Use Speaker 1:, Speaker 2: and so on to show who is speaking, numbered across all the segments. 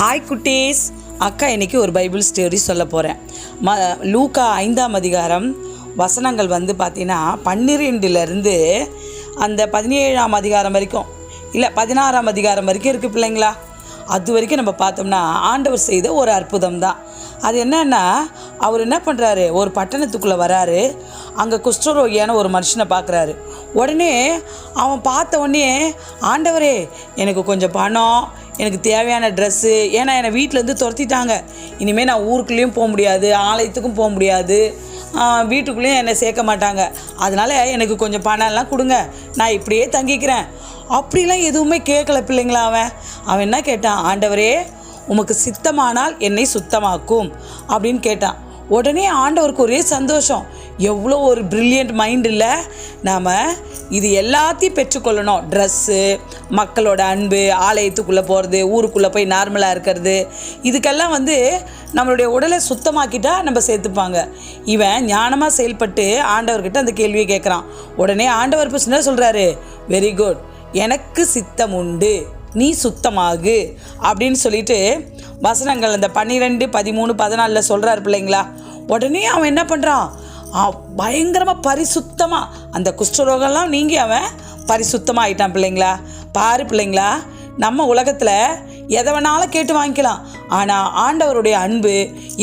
Speaker 1: Hi குட்டீஸ். அக்கா இன்னைக்கு ஒரு பைபிள் ஸ்டோரி சொல்ல போகிறேன் ம லூக்கா ஐந்தாம் அதிகாரம் வசனங்கள் வந்து பார்த்தீங்கன்னா பன்னிரெண்டுலேருந்து அந்த பதினேழாம் அதிகாரம் வரைக்கும் இல்லை பதினாறாம் அதிகாரம் வரைக்கும் இருக்குது பிள்ளைங்களா? அது வரைக்கும் நம்ம பார்த்தோம்னா ஆண்டவர் செய்த ஒரு அற்புதம் தான் அது என்னன்னா அவர் என்ன பண்ணுறாரு ஒரு பட்டணத்துக்குள்ளே வராரு. அங்கே குஷ்டரோகியான ஒரு மனுஷனை பார்க்குறாரு உடனே அவன் பார்த்த உடனே ஆண்டவரே எனக்கு கொஞ்சம் பணம் எனக்கு தேவையான ட்ரெஸ்ஸு ஏன்னா என்னை வீட்டிலேருந்து துரத்திட்டாங்க. இனிமேல் நான் ஊருக்குள்ளேயும் போக முடியாது ஆலயத்துக்கும் போக முடியாது. வீட்டுக்குள்ளேயும் என்னை சேர்க்க மாட்டாங்க. அதனால் எனக்கு கொஞ்சம் பணம்லாம் கொடுங்க. நான் இப்படியே தங்கிக்கிறேன். அப்படிலாம் எதுவுமே கேட்கல பிள்ளைங்களா அவன்? அவன் என்ன கேட்டான்? ஆண்டவரே உமக்கு சித்தமானால் என்னை சுத்தமாக்கும் அப்படின்னு கேட்டான். உடனே ஆண்டவருக்கு ஒரே சந்தோஷம். எவ்வளோ ஒரு ப்ரில்லியண்ட் மைண்ட் இல்லை. நாம் இது எல்லாத்தையும் பெற்றுக்கொள்ளணும். ட்ரெஸ்ஸு மக்களோட அன்பு ஆலயத்துக்குள்ளே போகிறது ஊருக்குள்ளே போய் நார்மலாக இருக்கிறது. இதுக்கெல்லாம் வந்து நம்மளுடைய உடலை சுத்தமாக்கிட்டா நம்ம சேர்த்துப்பாங்க. இவன் ஞானமாக செயல்பட்டு ஆண்டவர்கிட்ட அந்த கேள்வியை கேட்குறான் உடனே ஆண்டவர் பிரச்சனை என்ன சொல்கிறாரு வெரி குட் எனக்கு சித்தம் உண்டு. நீ சுத்தமாகு. அப்படின்னு சொல்லிட்டு வசனங்கள் அந்த பன்னிரெண்டு பதிமூணு பதினாலில் சொல்கிறாரு பிள்ளைங்களா? உடனே அவன் என்ன பண்ணுறான் பயங்கரமாக பரிசுத்தமாக அந்த குஷ்டரோகம்லாம் நீங்கி அவன் பரிசுத்தமாக ஆயிட்டான் பிள்ளைங்களா? பாரு பிள்ளைங்களா நம்ம உலகத்தில் எதை வேணாலும் கேட்டு வாங்கிக்கலாம். ஆனால் ஆண்டவருடைய அன்பு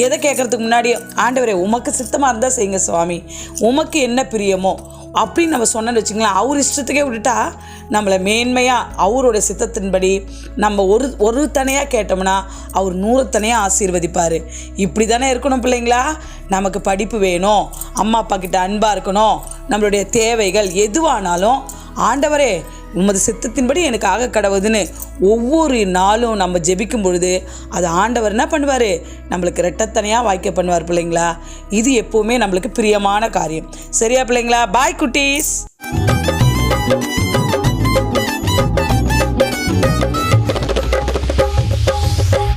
Speaker 1: எதை கேட்குறதுக்கு முன்னாடி ஆண்டவரே உமக்கு சித்தமாக இருந்தால் செய்யுங்க சுவாமி. உமக்கு என்ன பிரியமோ அப்படின்னு நம்ம சொன்னோன்னு வச்சுங்களேன் அவர் இஷ்டத்துக்கே விட்டுட்டா நம்மளை மேன்மையாக அவரோட சித்தத்தின்படி நம்ம ஒரு ஒரு தனையாக கேட்டோம்னா அவர் நூறுத்தனையாக ஆசீர்வதிப்பார். இப்படி தானே இருக்கணும் பிள்ளைங்களா? நமக்கு படிப்பு வேணும் அம்மா அப்பா கிட்ட அன்பாக இருக்கணும் நம்மளுடைய தேவைகள் எதுவானாலும் ஆண்டவரே உமது சித்தத்தின்படி எனக்கு ஆக கடவுதுன்னு ஒவ்வொரு நாளும் நம்ம ஜெபிக்கும் பொழுது அது ஆண்டவர் என்ன பண்ணுவார்? நம்மளுக்கு ரெட்டத்தனையாக வாய்க்க பண்ணுவார் பிள்ளைங்களா? இது எப்போவுமே நம்மளுக்கு பிரியமான காரியம். சரியா பிள்ளைங்களா? பாய் குட்டீஸ்.